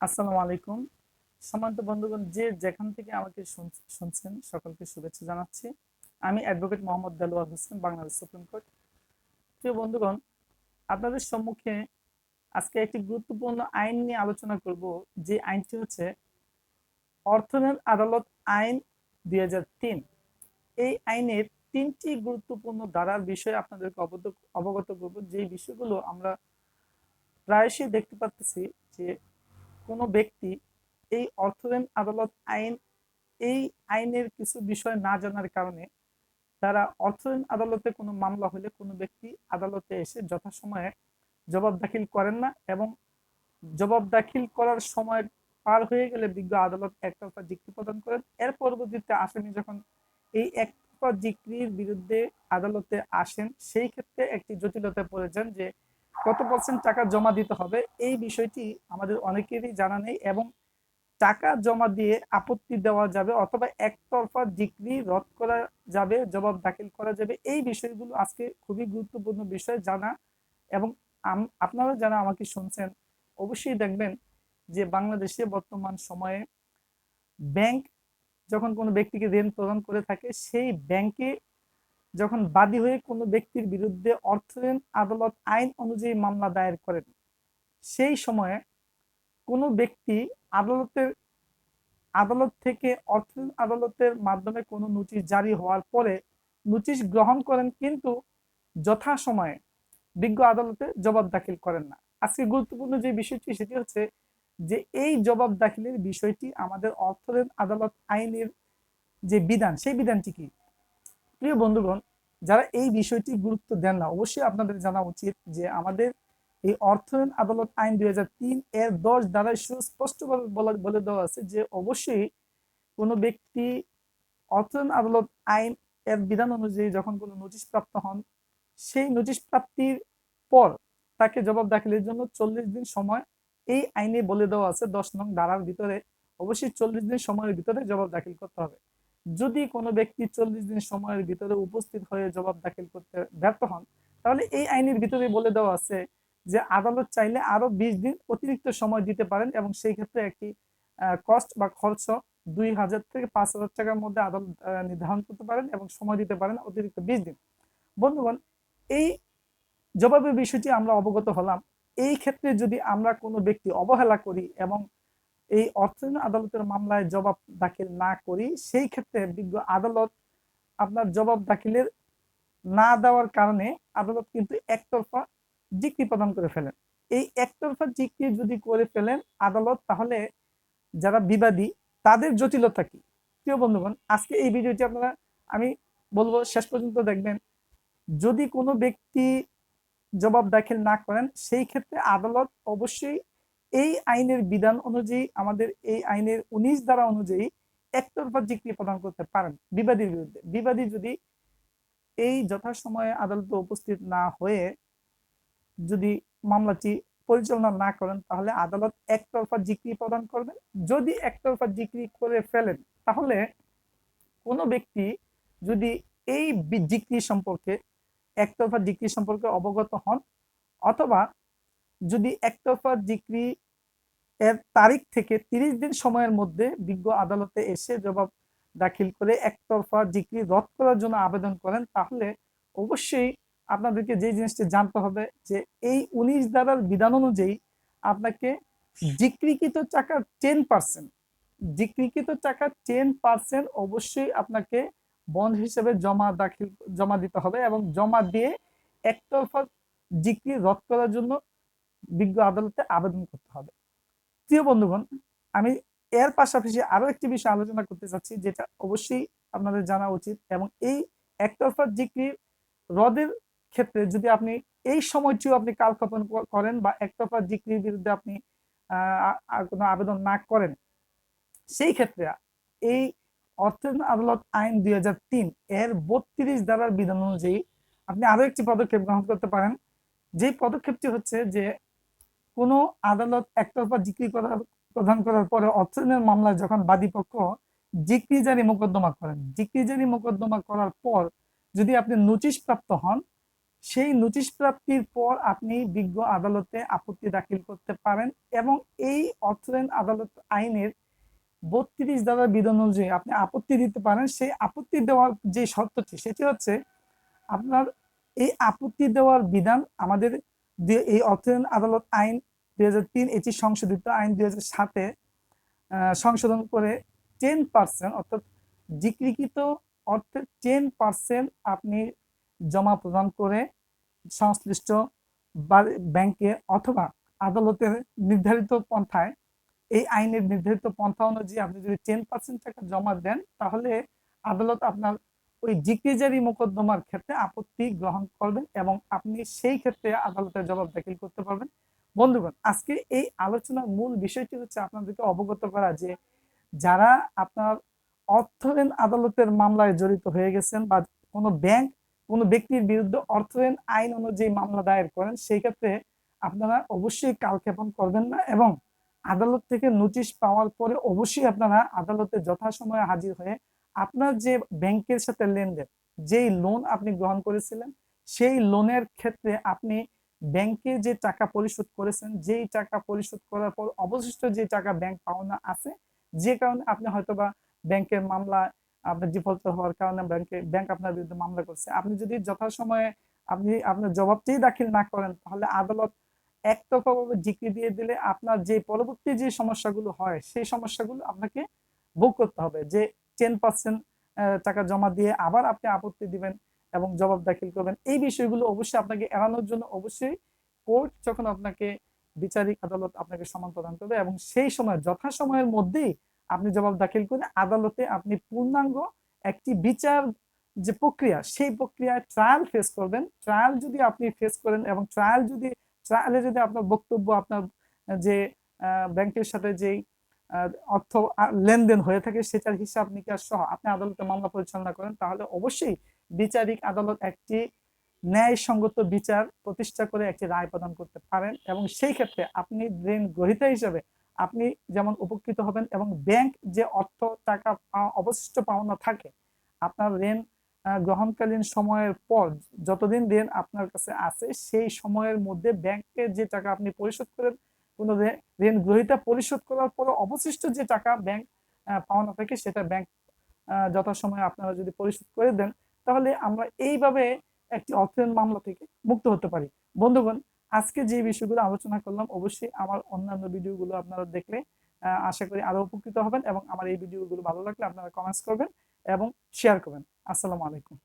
আসসালামু আলাইকুম। সম্মানিত বন্ধুগণ, যে যেখান থেকে আমাকে শুন- শুনছেন, সকলকে শুভেচ্ছা জানাচ্ছি। আমি advocate Mohammad Delwar Hossain, Bangladesh supreme court. প্রিয় বন্ধুগণ, আপনাদের সম্মুখে আজকে একটি গুরুত্বপূর্ণ আইন নিয়ে আলোচনা করব। যে আইনটি হচ্ছে অর্থনৈতিক আদালত আইন দুই হাজার তিন। এই আইনের তিনটি গুরুত্বপূর্ণ ধারার বিষয়ে আপনাদেরকে অবগত করব। যে বিষয়গুলো আমরা প্রায়শই দেখতে পাচ্ছি যে কোনো ব্যক্তি এই অর্থঋণ আদালত আইন, এই আইনের কিছু বিষয় না জানার কারণে তারা অর্থঋণ আদালতে কোনো মামলা হলে কোনো ব্যক্তি আদালতে এসে যথাসময়ে জবাব দাখিল করেন না এবং জবাব দাখিল করার সময় পার হয়ে গেলে বিজ্ঞ আদালত একতরফা যুক্তি প্রদান করেন। এর পরবর্তীতে আসামি যখন এই একতরফা জিক্রির বিরুদ্ধে আদালতে আসেন, সেই ক্ষেত্রে একটি জটিলতায় পড়ে যান যে কত পার্সেন্ট টাকা জমা দিতে হবে, এই বিষয়টি আমাদের অনেকেরই জানা নেই এবং টাকা জমা দিয়ে আপত্তি দেওয়া যাবে অথবা একতরফা ডিগ্রি রদ করা যাবে, জবাব দাখিল করা যাবে, এই বিষয়গুলো আজকে খুবই গুরুত্বপূর্ণ বিষয় জানা এবং আপনারা যারা আমাকে শুনছেন, অবশ্যই দেখবেন যে বাংলাদেশে বর্তমান সময়ে ব্যাংক যখন কোনো ব্যক্তিকে ঋণ প্রদান করে থাকে, সেই ব্যাংকে যখন বাদী হয়ে কোনো ব্যক্তির বিরুদ্ধে অর্থঋণ আদালত আইন অনুযায়ী মামলা দায়ের করেন। সেই সময়ে কোনো ব্যক্তি আদালতের, আদালত থেকে অর্থঋণ আদালতের মাধ্যমে কোনো নোটিশ জারি হওয়ার পরে নোটিশ গ্রহণ করেন কিন্তু যথাসময়ে বিজ্ঞ আদালতে জবাব দাখিল করেন না। আজকে গুরুত্বপূর্ণ যে বিষয়টি, সেটি হচ্ছে যে এই জবাব দাখিলের বিষয়টি আমাদের অর্থঋণ আদালত আইনের যে বিধান, সেই বিধানটি কি? প্রিয় বন্ধুগণ, যারা এই বিষয়টি গুরুত্ব দেন না, অবশ্যই আপনাদের জানা উচিত যে আমাদের এই অর্থায়ন আদালত আইন দুই হাজার তিন এর দশ দ্বারা সুস্পষ্টভাবে বলে দেওয়া আছে যে অবশ্যই কোনো ব্যক্তি অর্থায়ন আদালত আইন এর বিধান অনুযায়ী যখন কোনো নোটিশ প্রাপ্ত হন, সেই নোটিশ প্রাপ্তির পর তাকে জবাব দাখিলের জন্য চল্লিশ দিন সময় এই আইনে বলে দেওয়া আছে দশ নং ধারার ভিতরে। অবশ্যই চল্লিশ দিন সময়ের ভিতরে জবাব দাখিল করতে হবে। যদি কোনো ব্যক্তি চল্লিশ দিন সময়ের ভিতরে উপস্থিত হয়ে জবাব দাখিল করতে ব্যর্থ হন, তাহলে এই আইনের ভিতরে বলে দেওয়া আছে যে আদালত চাইলে আরও বিশ দিন অতিরিক্ত সময় দিতে পারেন এবং সেই ক্ষেত্রে একটি কস্ট বা খরচ দুই হাজার থেকে পাঁচ হাজার টাকার মধ্যে আদালত নির্ধারণ করতে পারেন এবং সময় দিতে পারেন অতিরিক্ত বিশ দিন। বন্ধুগণ, এই জবাবের বিষয়টি আমরা অবগত হলাম। এই ক্ষেত্রে যদি আমরা কোনো ব্যক্তি অবহেলা করি এবং এই অর্থনীতি আদালতের মামলায় জবাব দাখিল না করি, সেই ক্ষেত্রে বিজ্ঞ আদালত আপনার জবাব দাখিলের না দেওয়ার কারণে আদালত কিন্তু একতরফা জিক্রি প্রদান করে ফেলেন। এই একতরফা জিক্রি যদি করে ফেলেন আদালত, তাহলে যারা বিবাদী, তাদের জটিলতা কি? প্রিয় বন্ধুগণ, আজকে এই ভিডিওটি আপনারা, আমি বলব শেষ পর্যন্ত দেখবেন। যদি কোনো ব্যক্তি জবাব দাখিল না করেন, সেই ক্ষেত্রে আদালত অবশ্যই এই আইনের বিধান অনুযায়ী আমাদের এই আইনের উনিশ ধারা অনুযায়ী একতরফা জিক্রি প্রদান করতে পারেন বিবাদীর বিরুদ্ধে। বিবাদী যদি এই যথাসময়ে আদালতে উপস্থিত না হয়ে যদি মামলাটি পরিচালনা না করেন, তাহলে আদালত একতরফা জিক্রি প্রদান করবেন। যদি একতরফা জিক্রি করে ফেলেন, তাহলে কোনো ব্যক্তি যদি এই জিক্রি সম্পর্কে, একতরফা জিক্রি সম্পর্কে অবগত হন, অথবা যদি একতরফা জিক্রি এর তারিখ থেকে তিরিশ দিন সময়ের মধ্যে বিজ্ঞ আদালতে এসে জবাব দাখিল করে একতরফা জিক্রি রদ করার জন্য আবেদন করেন, তাহলে অবশ্যই আপনাদেরকে যে জিনিসটি জানতে হবে যে এই উনিশ ধারার বিধান অনুযায়ী আপনাকে জিক্রিকৃত টাকার টেন পার্সেন্ট জিক্রিকৃত টাকার টেন পার্সেন্ট অবশ্যই আপনাকে বন্ড হিসেবে জমা দাখিল, জমা দিতে হবে এবং জমা দিয়ে একতরফা জিক্রি রদ করার জন্য বিজ্ঞ আদালতে আবেদন করতে হবে। প্রিয় বন্ধুগণ, আমি এর পাশাপাশি আরও একটি বিষয় আলোচনা করতে চাচ্ছি যেটা অবশ্যই আপনাদের জানা উচিত এবং এই একতরফা জিক্রি রদের ক্ষেত্রে যদি আপনি এই সময়টিও আপনি কালক্ষেপণ করেন বা একতরফা জিক্রির বিরুদ্ধে আপনি কোনো আবেদন না করেন, সেই ক্ষেত্রে এই অর্থায়ন আদালত আইন দুই হাজার তিন এর বত্রিশ ধারার বিধান অনুযায়ী আপনি আরও একটি পদক্ষেপ গ্রহণ করতে পারেন। যে পদক্ষেপটি হচ্ছে যে কোনো আদালত একতরফা জিক্রি করার প্রদান করার পরে অর্থায়নের মামলায় যখন বাদীপক্ষ জিক্রি জারি মোকদ্দমা করেন, জিক্রি জারি মোকদ্দমা করার পর যদি আপনি নোটিশ প্রাপ্ত হন, সেই নোটিশ প্রাপ্তির পর আপনি বিজ্ঞ আদালতে আপত্তি দাখিল করতে পারেন এবং এই অর্থঋণ আদালত আইনের বত্রিশ দ্বারা বিধান অনুযায়ী আপনি আপত্তি দিতে পারেন। সেই আপত্তি দেওয়ার যে শর্তটি, সেটি হচ্ছে আপনার এই আপত্তি দেওয়ার বিধান আমাদের এই অর্থঋণ আদালত আইন দুই হাজার তিন এটি সংশোধিত আইন দুই হাজার সাতে সংশোধন করে টেন পার্সেন্ট অর্থাৎ জিক্রিকৃত অর্থের টেন পার্সেন্ট আপনি জমা প্রদান করে সংশ্লিষ্ট ব্যাংকে অথবা আদালতের নির্ধারিত পন্থায়, এই আইনের নির্ধারিত পন্থা অনুযায়ী আপনি যদি টেন পার্সেন্ট টাকা জমা দেন, তাহলে আদালত আপনার ওই জিক্রিজারি মোকদ্দমার ক্ষেত্রে আপত্তি গ্রহণ করবেন এবং আপনি সেই ক্ষেত্রে আদালতের জবাব দাখিল করতে পারবেন। বন্ধুগণ, আজকে এই আলোচনার মূল বিষয়টি হচ্ছে আপনাদেরকে অবগত করা যে যারা আপনার অর্থঋণ আদালতের মামলায় জড়িত হয়ে গেছেন বা কোনো ব্যাংক কোনো ব্যক্তির বিরুদ্ধে অর্থঋণ আইন অনুযায়ী মামলা দায়ের করেন, সেই ক্ষেত্রে আপনারা অবশ্যই কালক্ষেপণ করবেন না এবং আদালত থেকে নোটিশ পাওয়ার পরে অবশ্যই আপনারা আদালতে যথাসময়ে হাজির হয়ে আপনার যে ব্যাংকের সাথে লেনদেন, যেই লোন আপনি গ্রহণ করেছিলেন, সেই লোনের ক্ষেত্রে আপনি ব্যাংকে যে টাকা পরিশোধ করেছেন, যেই টাকা পরিশোধ করার পর অবশিষ্ট যে টাকা ব্যাংক পাওনা আছে, যে কারণে আপনি হয়তোবা ব্যাংকের মামলা আপনার ডিফল্ট হওয়ার কারণে ব্যাংকে, ব্যাংক আপনার বিরুদ্ধে মামলা করছে। আপনি যদি যথাসময়ে আপনি আপনার জবাবটি দাখিল না করেন, তাহলে আদালত একতরফাভাবে জিক্রি দিয়ে দিলে আপনার যে পরবর্তী যে সমস্যাগুলো হয়, সেই সমস্যাগুলো আপনাকে ভোগ করতে হবে যে টেন পার্সেন্ট টাকা জমা দিয়ে আবার আপনি আপত্তি দিবেন। এবং জবাব দাখিল করবেন। এই বিষয়গুলো অবশ্যই আপনাকে এড়ানোর জন্য অবশ্যই কোর্ট যখন আপনাকে বিচারিক আদালত আপনাকে সমান প্রদান করবে এবং সেই সময়, যথাসময়ের মধ্যেই আপনি জবাব দাখিল করে আদালতে আপনি পূর্ণাঙ্গ একটি বিচার যে প্রক্রিয়া, সেই প্রক্রিয়ায় ট্রায়াল ফেস করবেন। ট্রায়াল যদি আপনি ফেস করেন এবং ট্রায়াল যদি ট্রায়ালে যদি আপনার বক্তব্য, আপনার যে ব্যাংকের সাথে যেই অর্থ লেনদেন হয়ে থাকে, সেটার হিসাব নিকাশ সহ আপনি আদালতে মামলা পরিচালনা করেন, তাহলে অবশ্যই বিচারিক আদালত একটি ন্যায়সঙ্গত বিচার প্রতিষ্ঠা করে একটি রায় প্রদান করতে পারেন এবং সেই ক্ষেত্রে আপনি ঋণ গ্রহীতা হিসেবে আপনি যেমন উপকৃত হবেন এবং ব্যাংক যে অর্থ টাকা অবশিষ্ট পাওনা থাকে, আপনার ঋণ গ্রহণকালীন সময়ের পর যতদিন ঋণ আপনার কাছে আছে, সেই সময়ের মধ্যে ব্যাংকে যে টাকা আপনি পরিশোধ করেন, কোনো ঋণ গ্রহীতা পরিশোধ করার পরে অবশিষ্ট যে টাকা ব্যাংক পাওনা থাকে, সেটা ব্যাংক যথাসময়ে আপনারা যদি পরিশোধ করে দেন তাহলে আমরা এইভাবে একটি অর্থায়ন মামলা থেকে মুক্ত হতে পারি। বন্ধুগণ, আজকে যে বিষয়গুলো আলোচনা করলাম, অবশ্যই আমার অন্যান্য ভিডিওগুলো আপনারা দেখলে আশা করি আরও উপকৃত হবেন এবং আমার এই ভিডিওগুলো ভালো লাগলে আপনারা কমেন্টস করবেন এবং শেয়ার করবেন। আসসালামু আলাইকুম।